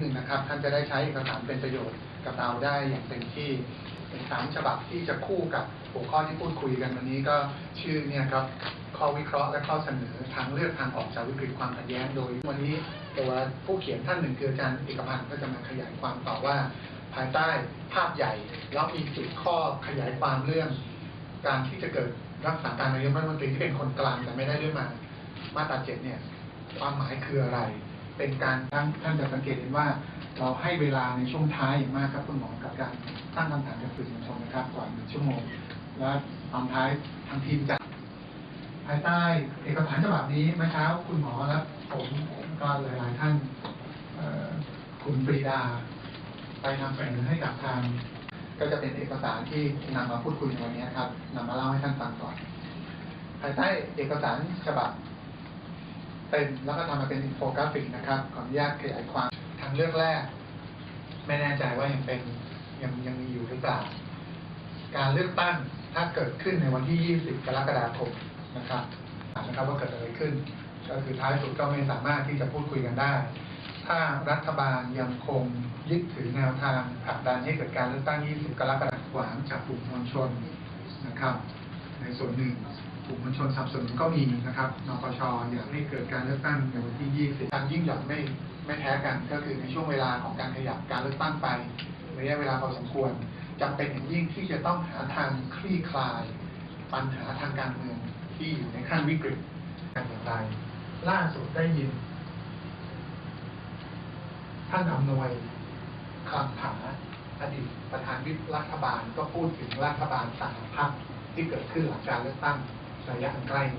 หนึ่งนะครับท่านจะได้ใช้เอกสารเป็นประโยชน์กับเราได้อย่างเต็มที่เป็นสามฉบับที่จะคู่กับหัวข้อที่พูดคุยกันวันนี้ก็ชื่อเนี่ยครับข้อวิเคราะห์และข้อเสนอทางเลือกทางออกจากวิกฤตความขัดแย้งโดย วันนี้ตัวผู้เขียนท่านหนึ่งคืออาจารย์เอกพันธ์ก็จะมาขยายความต่อว่า ภายใต้ภาพใหญ่แล้วมีจุดข้อขยายความเรื่อง การที่จะเกิดรักษาการนายกรัฐมนตรีที่เป็นคนกลางแต่ไม่ได้เรื่องมามาตราเจ็ดเนี่ยความหมายคืออะไร เป็นการท่านท่านจะสังเกตเห็นว่า เราให้เวลาในช่วงท้ายอย่างมากครับคุณหมอกับการตั้งคำถามกับสื่อมวลชนนะครับกว่าหนึ่งชั่วโมง และตอนท้ายทางทีมจัดภายใต้เอกสารฉบับนี้เมื่อเช้าคุณหมอและผมก็หลายๆท่านคุณปรีดา ไปนำเสนอให้กับทาง ก็จะเป็นเอกสารที่นำมาพูดคุยในวันนี้ครับนำมาเล่าให้ท่านฟังก่อน ภายใต้เอกสารฉบับ เป็นแล้วก็ทำมาเป็นอินโฟกราฟิกนะครับ ขออนุญาตขยายความทางเลือกแรก ไม่แน่ใจว่ายังเป็นยังยังมีอยู่หรือเปล่า การเลือกตั้งถ้าเกิดขึ้นในวันที่ 20 กรกฎาคมนะครับถามนะครับว่าเกิดอะไรขึ้น ก็คือท้ายสุดก็ไม่สามารถที่จะพูดคุยกันได้ ถ้ารัฐบาลยังคงยึดถือแนวทางผลักดันให้เกิดการเลือกตั้ง 20 กรกฎาคมหวังจากกลุ่มมวลชนนะครับ ในส่วนหนึ่ง กลุ่มมวลชนสับสนก็มีนะครับนปชอยากให้เกิดการเลือกตั้งในวันที่ 20ทางยิ่งหย่อนไม่ไม่แพ้กัน ก็คือในช่วงเวลาของการขยับการเลือกตั้งไประยะเวลาพอสมควรจำเป็นอย่างยิ่งที่จะต้องหาทางคลี่คลาย ปัญหาทางการเมืองที่อยู่ในขั้นวิกฤตกันอย่างไร ล่าสุดได้ยิน ท่านอำนวยคำถาอดีตประธานวิปรัฐบาลก็พูดถึงรัฐบาลสามพักที่เกิดขึ้นหลังการเลือกตั้ง ระยะอันใกล้นี้